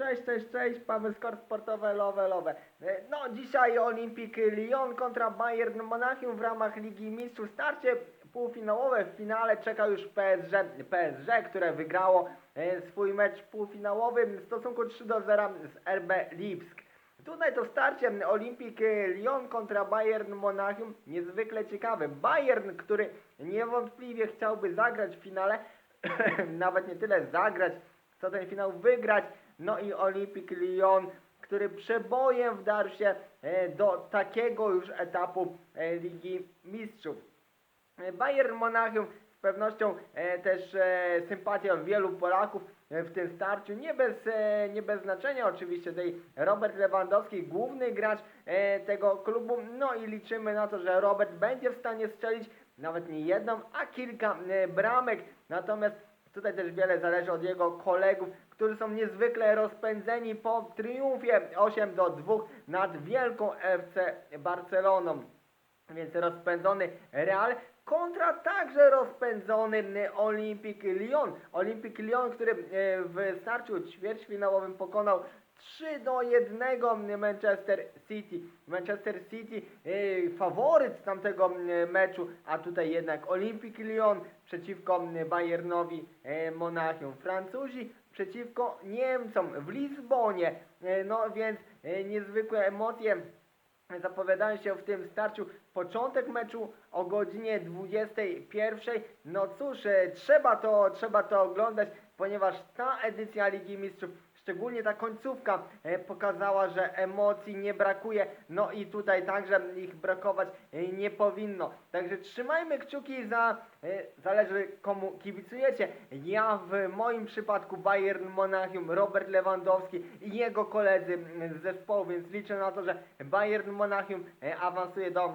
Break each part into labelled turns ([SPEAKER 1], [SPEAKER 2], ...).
[SPEAKER 1] Cześć, cześć, cześć, Paweł Skor Sportowe, lowe, lowe. E, No, dzisiaj Olimpik Lyon kontra Bayern Monachium w ramach Ligi Mistrzów. Starcie półfinałowe w finale czeka już PSG, PSG które wygrało e, swój mecz półfinałowy w stosunku 3 do 0 z RB Lipsk. Tutaj to starcie Olimpik Lyon kontra Bayern Monachium niezwykle ciekawe. Bayern, który niewątpliwie chciałby zagrać w finale, nawet nie tyle zagrać, co ten finał wygrać. No i Olimpik Lyon, który przebojem wdarł się e, do takiego już etapu e, Ligi Mistrzów. E, Bayern Monachium z pewnością też sympatią wielu Polaków w tym starciu. Nie bez, nie bez znaczenia oczywiście tej Robert Lewandowski, główny gracz tego klubu. No i liczymy na to, że Robert będzie w stanie strzelić nawet nie jedną, a kilka bramek. Natomiast tutaj też wiele zależy od jego kolegów, którzy są niezwykle rozpędzeni po triumfie 8 do 2 nad wielką FC Barceloną więc rozpędzony Real kontra także rozpędzony y, Olympique Lyon. Olympique Lyon, który y, w starciu ćwierćfinałowym pokonał 3 do 1 Manchester City. Manchester City y, faworyt tamtego y, meczu, a tutaj jednak Olympique Lyon przeciwko Bayernowi y, Monachium. Francuzi przeciwko Niemcom w Lizbonie. No więc niezwykłe emocje zapowiadają się w tym starciu początek meczu o godzinie 21. No cóż, e, trzeba to, trzeba to oglądać, ponieważ ta edycja Ligi Mistrzów, szczególnie ta końcówka, e, pokazała, że emocji nie brakuje. No i tutaj także ich brakować e, nie powinno. Także trzymajmy kciuki za, e, zależy komu kibicujecie. Ja w moim przypadku Bayern Monachium, Robert Lewandowski i jego koledzy z zespołu, więc liczę na to, że Bayern Monachium awansuje do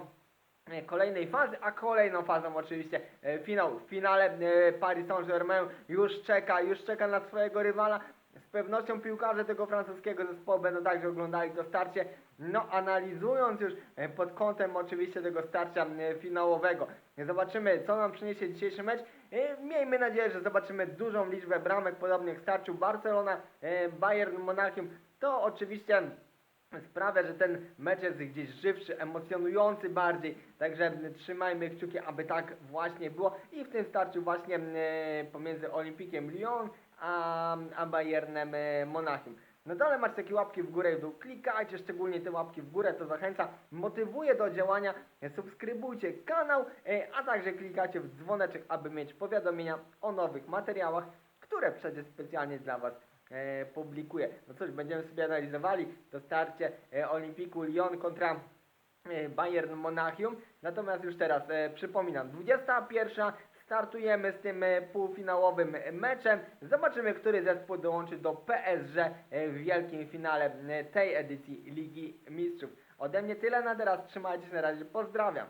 [SPEAKER 1] kolejnej fazy, a kolejną fazą oczywiście finał. W finale Paris Saint-Germain już czeka, już czeka na swojego rywala. Pewnością piłkarze tego francuskiego zespołu będą także oglądali to starcie, no analizując już e, pod kątem oczywiście tego starcia e, finałowego. Zobaczymy co nam przyniesie dzisiejszy mecz. E, Miejmy nadzieję, że zobaczymy dużą liczbę bramek podobnych starciu Barcelona, Bayern Monachium. To oczywiście sprawia, że ten mecz jest gdzieś żywszy, emocjonujący bardziej. Także trzymajmy kciuki, aby tak właśnie było. I w tym starciu właśnie pomiędzy Olimpikiem Lyon a, a Bayernem Monachium. No dalej macie takie łapki w górę i w dół. Klikajcie szczególnie te łapki w górę, to zachęca, motywuje do działania. Subskrybujcie kanał, e, a także klikajcie w dzwoneczek, aby mieć powiadomienia o nowych materiałach, które przecież specjalnie dla Was e, publikuję. No cóż, będziemy sobie analizowali to starcie e, Olimpiku Lyon kontra Bayern Monachium. Natomiast już teraz przypominam, 21 startujemy z tym e, półfinałowym meczem. Zobaczymy, który zespół dołączy do PSG e, w wielkim finale e, tej edycji Ligi Mistrzów. Ode mnie tyle na teraz. Trzymajcie się na razie. Pozdrawiam.